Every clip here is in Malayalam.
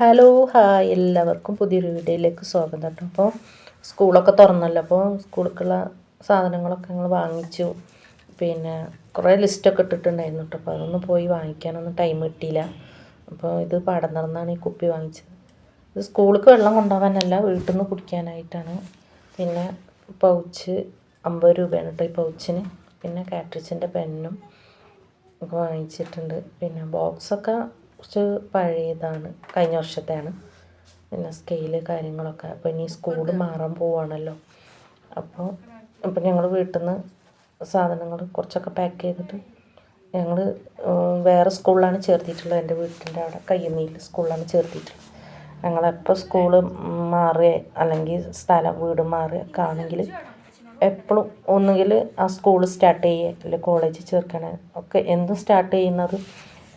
Hello hi. എല്ലാവർക്കും പുതിയൊരു വീഡിയോയിലേക്ക് സ്വാഗതം കേട്ടോ. അപ്പോൾ സ്കൂളൊക്കെ തുറന്നല്ലോ. അപ്പോൾ സ്കൂളിലേക്കുള്ള സാധനങ്ങളൊക്കെ ഞങ്ങൾ വാങ്ങിച്ചു. പിന്നെ കുറേ ലിസ്റ്റൊക്കെ ഇട്ടിട്ടുണ്ടായിരുന്നു കേട്ടോ. അപ്പോൾ അതൊന്നും പോയി വാങ്ങിക്കാനൊന്നും ടൈം കിട്ടിയില്ല. അപ്പോൾ ഇത് പാടം നടന്നാണ് ഈ കുപ്പി വാങ്ങിച്ചത്. ഇത് സ്കൂളിലേക്ക് വെള്ളം കൊണ്ടുപോകാനല്ല വീട്ടിൽ നിന്ന് കുടിക്കാനായിട്ടാണ്. പിന്നെ പൗച്ച് അമ്പത് രൂപയാണ് കേട്ടോ ഈ പൗച്ചിന്. പിന്നെ കാട്രിച്ചിന്റെ പെന്നും ഒക്കെ വാങ്ങിച്ചിട്ടുണ്ട്. പിന്നെ ബോക്സൊക്കെ കുറച്ച് പഴയതാണ് കഴിഞ്ഞ വർഷത്തെയാണ്. പിന്നെ സ്കെയിൽ കാര്യങ്ങളൊക്കെ. അപ്പോൾ ഇനി സ്കൂൾ മാറാൻ പോവാണല്ലോ. അപ്പോൾ അപ്പോൾ ഞങ്ങൾ വീട്ടിൽ നിന്ന് സാധനങ്ങൾ കുറച്ചൊക്കെ പാക്ക് ചെയ്തിട്ട് ഞങ്ങൾ വേറെ സ്കൂളിലാണ് ചേർത്തിട്ടുള്ളത് എന്റെ വീട്ടിന്റെ അവിടെ കയ്യന്നീൽ സ്കൂളിലാണ് ചേർത്തിട്ടുള്ളത് ഞങ്ങളെപ്പോൾ സ്കൂൾ മാറി അല്ലെങ്കിൽ സ്ഥലം വീട് മാറിയൊക്കെ ആണെങ്കിൽ എപ്പോഴും ഒന്നുകിൽ ആ സ്കൂൾ സ്റ്റാർട്ട് ചെയ്യുക അല്ലെങ്കിൽ കോളേജ് ചേർക്കണേ. ഒക്കെ എന്തും സ്റ്റാർട്ട് ചെയ്യുന്നത്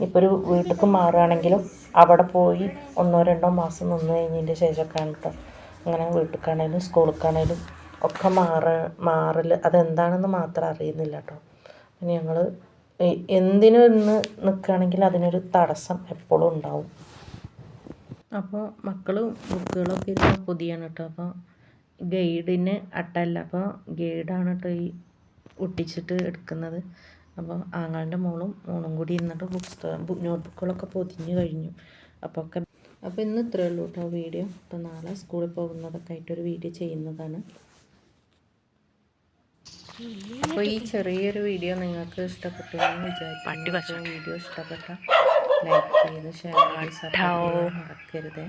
ഇപ്പോൾ ഒരു വീട്ടിലേക്ക് മാറുകയാണെങ്കിലും അവിടെ പോയി ഒന്നോ രണ്ടോ മാസം നിന്ന് കഴിഞ്ഞതിന്റെ ശേഷമൊക്കെയാണ് കേട്ടോ അങ്ങനെ വീട്ടിലേക്കാണേലും സ്കൂളിലേക്കാണേലും ഒക്കെ മാറ മാറൽ. അതെന്താണെന്ന് മാത്രം അറിയുന്നില്ല കേട്ടോ പിന്നെ ഞങ്ങൾ എന്തിനും ഇന്ന് നിൽക്കുകയാണെങ്കിൽ അതിനൊരു തടസ്സം എപ്പോഴും ഉണ്ടാവും. അപ്പോൾ മക്കളും ബുക്കുകളൊക്കെ ഇരുന്ന് പുതിയാണ് കേട്ടോ അപ്പോൾ ഗൈഡിന് അട്ടല്ല. അപ്പോൾ ഗൈഡാണ് കേട്ടോ ഈ ഒട്ടിച്ചിട്ട് എടുക്കുന്നത്. അപ്പോൾ ആങ്ങളുടെ മോളും മോളും കൂടി ഇന്നിട്ട് പുസ്തകം നോട്ട് ബുക്കുകളൊക്കെ പൊതിഞ്ഞ് കഴിഞ്ഞു. അപ്പോൾ ഒക്കെ അപ്പോൾ ഇന്ന് ഇത്രയേ ഉള്ളൂ കേട്ടോ വീഡിയോ. അപ്പോൾ നാളെ സ്കൂളിൽ പോകുന്നതൊക്കെ ആയിട്ടൊരു വീഡിയോ ചെയ്യുന്നതാണ്. അപ്പോൾ ഈ ചെറിയൊരു വീഡിയോ നിങ്ങൾക്ക് ഇഷ്ടപ്പെട്ടു എന്ന് വിചാരിക്കുന്നു വീഡിയോ ഇഷ്ടപ്പെട്ട ലൈക്ക് ചെയ്ത് ഷെയർ ചെയ്ത് മറക്കരുത്.